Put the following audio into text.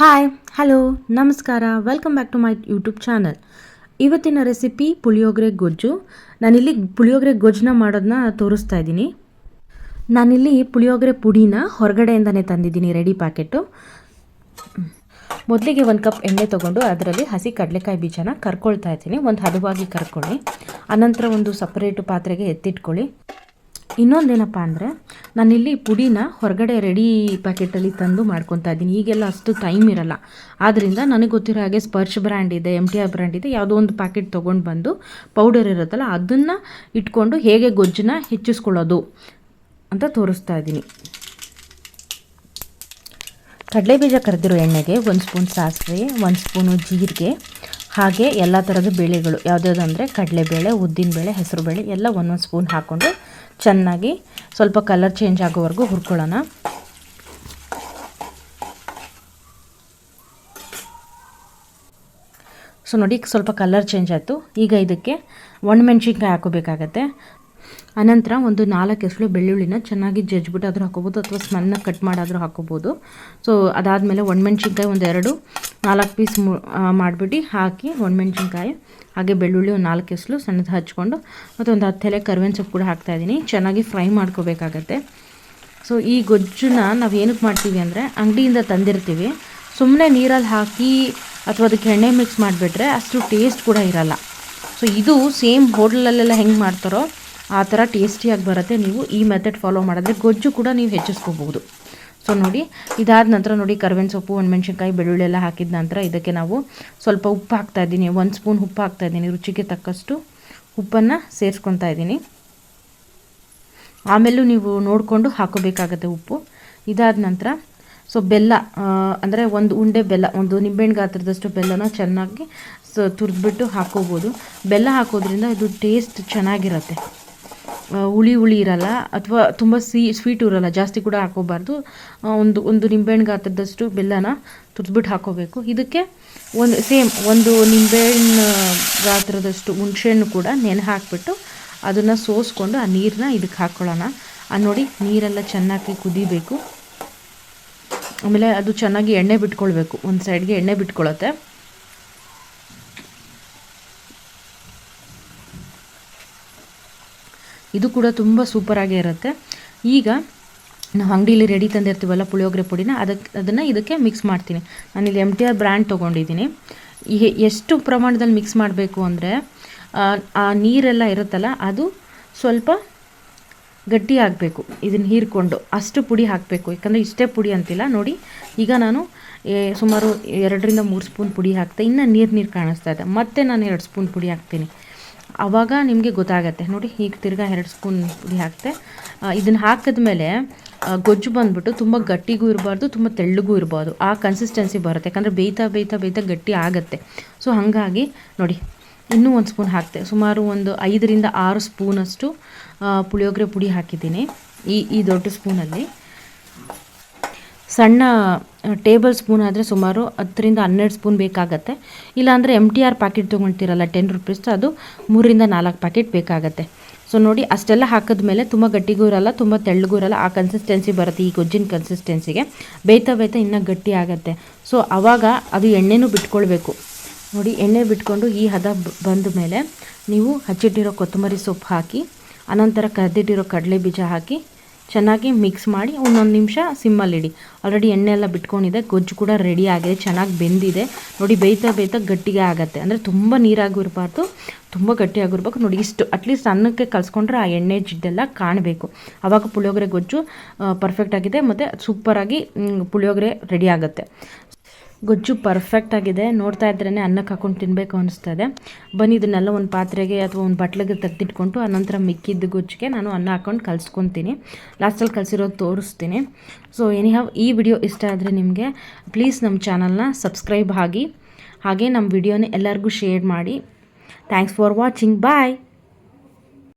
Hi hello ನಮಸ್ಕಾರ welcome back to my YouTube channel ಇವತ್ತಿನ recipe puliyogare ಗೊಜ್ಜು. ನಾನಿಲ್ಲಿ ಪುಳಿಯೋಗರೆ ಗೊಜ್ಜನ್ನ ಮಾಡೋದನ್ನ ತೋರಿಸ್ತಾ ಇದ್ದೀನಿ. ನಾನಿಲ್ಲಿ ಪುಳಿಯೋಗರೆ ಪುಡಿನ ಹೊರಗಡೆಯಿಂದನೇ ತಂದಿದ್ದೀನಿ ರೆಡಿ ಪ್ಯಾಕೆಟು ಮೊದಲಿಗೆ ಒಂದು ಕಪ್ ಎಣ್ಣೆ ತೊಗೊಂಡು ಅದರಲ್ಲಿ ಹಸಿ ಕಡಲೆಕಾಯಿ ಬೀಜನ ಕರ್ಕೊಳ್ತಾ ಇದ್ದೀನಿ. ಒಂದು ಹದವಾಗಿ ಕರ್ಕೊಳ್ಳಿ. ಅನಂತರ ಒಂದು ಸಪ್ರೇಟು ಪಾತ್ರೆಗೆ ಎತ್ತಿಟ್ಕೊಳ್ಳಿ. ಇನ್ನೊಂದೇನಪ್ಪ ಅಂದರೆ, ನಾನಿಲ್ಲಿ ಪುಡಿನ ಹೊರಗಡೆ ರೆಡಿ ಪ್ಯಾಕೆಟಲ್ಲಿ ತಂದು ಮಾಡ್ಕೊತಾ ಇದ್ದೀನಿ. ಈಗೆಲ್ಲ ಅಷ್ಟು ಟೈಮ್ ಇರಲ್ಲ. ಆದ್ದರಿಂದ ನನಗೆ ಗೊತ್ತಿರೋ ಹಾಗೆ ಸ್ಪರ್ಶ್ ಬ್ರ್ಯಾಂಡ್ ಇದೆ ಎಂ ಟಿ ಆರ್ ಬ್ರ್ಯಾಂಡ್ ಇದೆ, ಯಾವುದೋ ಒಂದು ಪ್ಯಾಕೆಟ್ ತೊಗೊಂಡು ಬಂದು ಪೌಡರ್ ಇರುತ್ತಲ್ಲ, ಅದನ್ನು ಇಟ್ಕೊಂಡು ಹೇಗೆ ಗೊಜ್ಜನ್ನ ಹೆಚ್ಚಿಸ್ಕೊಳ್ಳೋದು ಅಂತ ತೋರಿಸ್ತಾ ಇದ್ದೀನಿ. ಕಡಲೆ ಬೀಜ ಕರೆದಿರೋ ಎಣ್ಣೆಗೆ ಒಂದು ಸ್ಪೂನ್ ಸಾಸಿವೆ, ಒಂದು ಸ್ಪೂನು ಜೀರಿಗೆ ಹಾಗೆ ಎಲ್ಲ ಥರದ ಬೇಳೆಗಳು, ಯಾವುದ್ಯಾವುದಂದರೆ ಕಡಲೆಬೇಳೆ ಹೆಸರು ಬೇಳೆ ಎಲ್ಲ ಒಂದೊಂದು ಸ್ಪೂನ್ ಹಾಕ್ಕೊಂಡು ಚೆನ್ನಾಗಿ ಸ್ವಲ್ಪ ಕಲರ್ ಚೇಂಜ್ ಆಗೋವರೆಗೂ ಹುರ್ಕೊಳ್ಳೋಣ. ಸೊ ನೋಡಿ ಸ್ವಲ್ಪ ಕಲರ್ ಚೇಂಜ್ ಆಯಿತು. ಈಗ ಇದಕ್ಕೆ ಒಣಮೆಣ್ಸಿನ್ಕಾಯಿ ಹಾಕೋಬೇಕಾಗತ್ತೆ. ಅನಂತರ ಒಂದು ನಾಲ್ಕು ಎಸಳು ಬೆಳ್ಳುಳ್ಳಿನ ಚೆನ್ನಾಗಿ ಜಜ್ಜಿಬಿಟ್ಟು ಆದರೂ ಹಾಕೋಬೋದು, ಅಥವಾ ಸ್ಮೆಲ್ನ ಕಟ್ ಮಾಡಾದರೂ ಹಾಕೋಬೋದು. ಸೊ ಅದಾದಮೇಲೆ ಒಣಮೆಣ್ಸಿನ್ಕಾಯಿ ಒಂದು ಎರಡು, ನಾಲ್ಕು ಪೀಸ್ ಮಾಡಿಬಿಟ್ಟು ಹಾಕಿ ಒಣಮೆಣ್ಸಿನ್ಕಾಯಿ, ಹಾಗೆ ಬೆಳ್ಳುಳ್ಳಿ ಒಂದು ನಾಲ್ಕು ಎಸಲು ಸಣ್ಣದು ಹಚ್ಕೊಂಡು, ಮತ್ತು ಒಂದು ಹತ್ತು ಎಲೆ ಕರ್ಬೇವಿನ ಸೊಪ್ಪು ಕೂಡ ಹಾಕ್ತಾಯಿದ್ದೀನಿ ಚೆನ್ನಾಗಿ ಫ್ರೈ ಮಾಡ್ಕೋಬೇಕಾಗತ್ತೆ. ಸೊ ಈ ಗೊಜ್ಜನ್ನ ನಾವು ಏನಕ್ಕೆ ಮಾಡ್ತೀವಿ ಅಂದರೆ ಅಂಗಡಿಯಿಂದ ತಂದಿರ್ತೀವಿ. ಸುಮ್ಮನೆ ನೀರಲ್ಲಿ ಹಾಕಿ ಅಥವಾ ಅದಕ್ಕೆ ಎಣ್ಣೆ ಮಿಕ್ಸ್ ಮಾಡಿಬಿಟ್ರೆ ಅಷ್ಟು ಟೇಸ್ಟ್ ಕೂಡ ಇರಲ್ಲ. ಸೊ ಇದು ಸೇಮ್ ಹೋಟ್ಲಲ್ಲೆಲ್ಲ ಹೆಂಗೆ ಮಾಡ್ತಾರೋ ಆ ಥರ ಟೇಸ್ಟಿಯಾಗಿ ಬರುತ್ತೆ. ನೀವು ಈ ಮೆಥಡ್ ಫಾಲೋ ಮಾಡಿದ್ರೆ ಗೊಜ್ಜು ಕೂಡ ನೀವು ಹೆಚ್ಚಿಸ್ಕೋಬಹುದು ಸೊ ನೋಡಿ, ಇದಾದ ನಂತರ ನೋಡಿ, ಕರ್ಬೇವಿನ ಸೊಪ್ಪು ಮೆಣಸಿನ್ಕಾಯಿ ಬೆಳ್ಳುಳ್ಳಿ ಎಲ್ಲ ಹಾಕಿದ ನಂತರ ಇದಕ್ಕೆ ನಾವು ಸ್ವಲ್ಪ ಉಪ್ಪು ಹಾಕ್ತಾ ಇದ್ದೀನಿ. ಒಂದು ಸ್ಪೂನ್ ಉಪ್ಪು ಹಾಕ್ತಾ ಇದ್ದೀನಿ. ರುಚಿಗೆ ತಕ್ಕಷ್ಟು ಉಪ್ಪನ್ನು ಸೇರಿಸ್ಕೊತಾ ಇದ್ದೀನಿ. ಆಮೇಲೂ ನೀವು ನೋಡಿಕೊಂಡು ಹಾಕೋಬೇಕಾಗತ್ತೆ ಉಪ್ಪು. ಇದಾದ ನಂತರ ಸೊ ಬೆಲ್ಲ ಅಂದರೆ ಒಂದು ಉಂಡೆ ಬೆಲ್ಲ, ಒಂದು ನಿಂಬೆಹಣ್ಣು ಗಾತ್ರದಷ್ಟು ಬೆಲ್ಲನ ಚೆನ್ನಾಗಿ ಸೊ ತುರಿದ್ಬಿಟ್ಟು ಹಾಕೋಬೋದು. ಬೆಲ್ಲ ಹಾಕೋದ್ರಿಂದ ಇದು ಟೇಸ್ಟ್ ಚೆನ್ನಾಗಿರುತ್ತೆ. ಹುಳಿ ಹುಳಿ ಇರಲ್ಲ ಅಥವಾ ತುಂಬ ಸಿಹಿ ಸ್ವೀಟು ಇರಲ್ಲ, ಜಾಸ್ತಿ ಕೂಡ ಹಾಕೋಬಾರ್ದು. ಒಂದು ಒಂದು ನಿಂಬೆಹಣ್ಣು ಗಾತ್ರದಷ್ಟು ಬೆಲ್ಲನ ತುರಿದ್ಬಿಟ್ಟು ಹಾಕೋಬೇಕು. ಇದಕ್ಕೆ ಒಂದು ಸೇಮ್ ಒಂದು ನಿಂಬೆಹಣ್ಣು ಗಾತ್ರದಷ್ಟು ಹುಣಸೆಹಣ್ಣು ಕೂಡ ನೆನೆ ಹಾಕಿಬಿಟ್ಟು ಅದನ್ನು ಸೋಸ್ಕೊಂಡು ಆ ನೀರನ್ನ ಇದಕ್ಕೆ ಹಾಕ್ಕೊಳ್ಳೋಣ ನೋಡಿ, ನೀರೆಲ್ಲ ಚೆನ್ನಾಗಿ ಕುದಿಬೇಕು. ಆಮೇಲೆ ಅದು ಚೆನ್ನಾಗಿ ಎಣ್ಣೆ ಬಿಟ್ಕೊಳ್ಬೇಕು. ಒಂದು ಸೈಡ್ಗೆ ಎಣ್ಣೆ ಬಿಟ್ಕೊಳ್ಳುತ್ತೆ ಇದು ಕೂಡ ತುಂಬ ಸೂಪರಾಗೇ ಇರುತ್ತೆ. ಈಗ ನಾವು ಅಂಗಡಿಯಲ್ಲಿ ರೆಡಿ ತಂದಿರ್ತೀವಲ್ಲ ಪುಳಿಯೋಗರೆ ಪುಡಿನ ಅದಕ್ಕೆ ಅದನ್ನು ಇದಕ್ಕೆ ಮಿಕ್ಸ್ ಮಾಡ್ತೀನಿ. ನಾನಿಲ್ಲಿ ಎಂ ಟಿ ಆರ್ ಬ್ರ್ಯಾಂಡ್ ತೊಗೊಂಡಿದ್ದೀನಿ. ಎಷ್ಟು ಪ್ರಮಾಣದಲ್ಲಿ ಮಿಕ್ಸ್ ಮಾಡಬೇಕು ಅಂದರೆ, ಆ ನೀರೆಲ್ಲ ಇರುತ್ತಲ್ಲ, ಅದು ಸ್ವಲ್ಪ ಗಟ್ಟಿ ಆಗಬೇಕು. ಇದನ್ನು ಹೀರ್ಕೊಂಡು ಅಷ್ಟು ಪುಡಿ ಹಾಕಬೇಕು. ಯಾಕಂದರೆ ಇಷ್ಟೇ ಪುಡಿ ಅಂತಿಲ್ಲ. ನೋಡಿ, ಈಗ ನಾನು ಸುಮಾರು ಎರಡರಿಂದ ಮೂರು ಸ್ಪೂನ್ ಪುಡಿ ಹಾಕ್ತೆ, ಇನ್ನೂ ನೀರು ನೀರು ಕಾಣಿಸ್ತಾ ಇದೆ. ಮತ್ತೆ ನಾನು ಎರಡು ಸ್ಪೂನ್ ಪುಡಿ ಹಾಕ್ತೀನಿ. ಆವಾಗ ನಿಮಗೆ ಗೊತ್ತಾಗತ್ತೆ. ನೋಡಿ, ಈಗ ತಿರ್ಗಾ ಎರಡು ಸ್ಪೂನ್ ಪುಡಿ ಹಾಕ್ತೆ. ಇದನ್ನು ಹಾಕಿದ ಮೇಲೆ ಗೊಜ್ಜು ಬಂದುಬಿಟ್ಟು ತುಂಬ ಗಟ್ಟಿಗೂ ಇರಬಾರ್ದು, ತುಂಬ ತೆಳ್ಳಗೂ ಇರಬಾರ್ದು. ಆ ಕನ್ಸಿಸ್ಟೆನ್ಸಿ ಬರುತ್ತೆ. ಯಾಕಂದರೆ ಬೇಯ್ತಾ ಬೇಯ್ತಾ ಬೇಯ್ತಾ ಗಟ್ಟಿ ಆಗುತ್ತೆ. ಸೊ ಹಾಗಾಗಿ ನೋಡಿ, ಇನ್ನೂ ಒಂದು ಸ್ಪೂನ್ ಹಾಕ್ತೆ. ಸುಮಾರು ಒಂದು ಐದರಿಂದ ಆರು ಸ್ಪೂನಷ್ಟು ಪುಳಿಯೋಗರೆ ಪುಡಿ ಹಾಕಿದ್ದೀನಿ. ಈ ಈ ದೊಡ್ಡ ಸ್ಪೂನಲ್ಲಿ. ಸಣ್ಣ ಟೇಬಲ್ ಸ್ಪೂನ್ ಆದರೆ ಸುಮಾರು ಹತ್ತರಿಂದ ಹನ್ನೆರಡು ಸ್ಪೂನ್ ಬೇಕಾಗತ್ತೆ. ಇಲ್ಲಾಂದರೆ ಎಂ ಟಿ ಆರ್ ಪ್ಯಾಕೆಟ್ ತೊಗೊಳ್ತೀರಲ್ಲ ಟೆನ್ ರುಪೀಸ್ ಅದು ಮೂರಿಂದ ನಾಲ್ಕು ಪ್ಯಾಕೆಟ್ ಬೇಕಾಗತ್ತೆ. ಸೊ ನೋಡಿ ಅಷ್ಟೆಲ್ಲ ಹಾಕಿದ ಮೇಲೆ ತುಂಬ ಗಟ್ಟಿಗೂ ಇರಲ್ಲ, ತುಂಬ ತೆಳ್ಳಗೂ ಇರಲ್ಲ, ಆ ಕನ್ಸಿಸ್ಟೆನ್ಸಿ ಬರುತ್ತೆ, ಈ ಗೊಜ್ಜಿನ ಕನ್ಸಿಸ್ಟೆನ್ಸಿಗೆ ಬೇಯ್ತಾ ಬೇಯ್ತಾ ಇನ್ನೂ ಗಟ್ಟಿ ಆಗುತ್ತೆ. ಸೊ ಆವಾಗ ಅದು ಎಣ್ಣೆನೂ ಬಿಟ್ಕೊಳ್ಬೇಕು. ನೋಡಿ, ಎಣ್ಣೆ ಬಿಟ್ಕೊಂಡು ಈ ಹದ ಬಂದ ಮೇಲೆ ನೀವು ಹಚ್ಚಿಟ್ಟಿರೋ ಕೊತ್ತಂಬರಿ ಸೊಪ್ಪು ಹಾಕಿ, ಅನಂತರ ಕರೆದಿಟ್ಟಿರೋ ಕಡಲೆ ಬೀಜ ಹಾಕಿ ಚೆನ್ನಾಗಿ ಮಿಕ್ಸ್ ಮಾಡಿ ಒಂದೊಂದು ನಿಮಿಷ ಸಿಮ್ಮಲ್ಲಿಡಿ ಆಲ್ರೆಡಿ ಎಣ್ಣೆ ಎಲ್ಲ ಬಿಟ್ಕೊಂಡಿದೆ, ಗೊಜ್ಜು ಕೂಡ ರೆಡಿ ಆಗಿದೆ, ಚೆನ್ನಾಗಿ ಬೆಂದಿದೆ. ನೋಡಿ ಬೇಯ್ತಾ ಬೇಯ್ತಾ ಗಟ್ಟಿಗೆ ಆಗುತ್ತೆ. ಅಂದರೆ ತುಂಬ ನೀರಾಗಿರಬಾರ್ದು, ತುಂಬ ಗಟ್ಟಿಯಾಗಿರ್ಬೇಕು. ನೋಡಿ ಇಷ್ಟು ಅಟ್ಲೀಸ್ಟ್ ಅನ್ನಕ್ಕೆ ಕಲ್ಸ್ಕೊಂಡ್ರೆ ಆ ಎಣ್ಣೆ ಜಿಡ್ಡೆಲ್ಲ ಕಾಣಬೇಕು. ಆವಾಗ ಪುಳಿಯೋಗರೆ ಗೊಜ್ಜು ಪರ್ಫೆಕ್ಟ್ ಆಗಿದೆ. ಮತ್ತು ಸೂಪರಾಗಿ ಪುಳಿಯೋಗರೆ ರೆಡಿ ಆಗುತ್ತೆ. ಗೊಜ್ಜು ಪರ್ಫೆಕ್ಟ್ ಆಗಿದೆ. ನೋಡ್ತಾ ಇದ್ರೇ ಅನ್ನಕ್ಕೆ ಹಾಕೊಂಡು ತಿನ್ನಬೇಕು ಅನಿಸ್ತದೆ. ಬನ್ನಿ, ಇದನ್ನೆಲ್ಲ ಒಂದು ಪಾತ್ರೆಗೆ ಅಥವಾ ಒಂದು ಬಟ್ಲಿಗೆ ತೆಗೆದಿಟ್ಕೊಂಡು ಆನಂತರ ಮಿಕ್ಕಿದ್ದು ಗೊಜ್ಜಿಗೆ ನಾನು ಅನ್ನ ಹಾಕೊಂಡು ಕಲ್ಸ್ಕೊತೀನಿ. ಲಾಸ್ಟಲ್ಲಿ ಕಲಸಿರೋದು ತೋರಿಸ್ತೀನಿ. ಸೊ ಎನಿಹಾವ್ ಈ ವಿಡಿಯೋ ಇಷ್ಟ ಆದರೆ ನಿಮಗೆ ಪ್ಲೀಸ್ ನಮ್ಮ ಚಾನಲ್ನ ಸಬ್ಸ್ಕ್ರೈಬ್ ಆಗಿ, ಹಾಗೆ ನಮ್ಮ ವಿಡಿಯೋನ ಎಲ್ಲರಿಗೂ ಶೇರ್ ಮಾಡಿ. Thanks for watching bye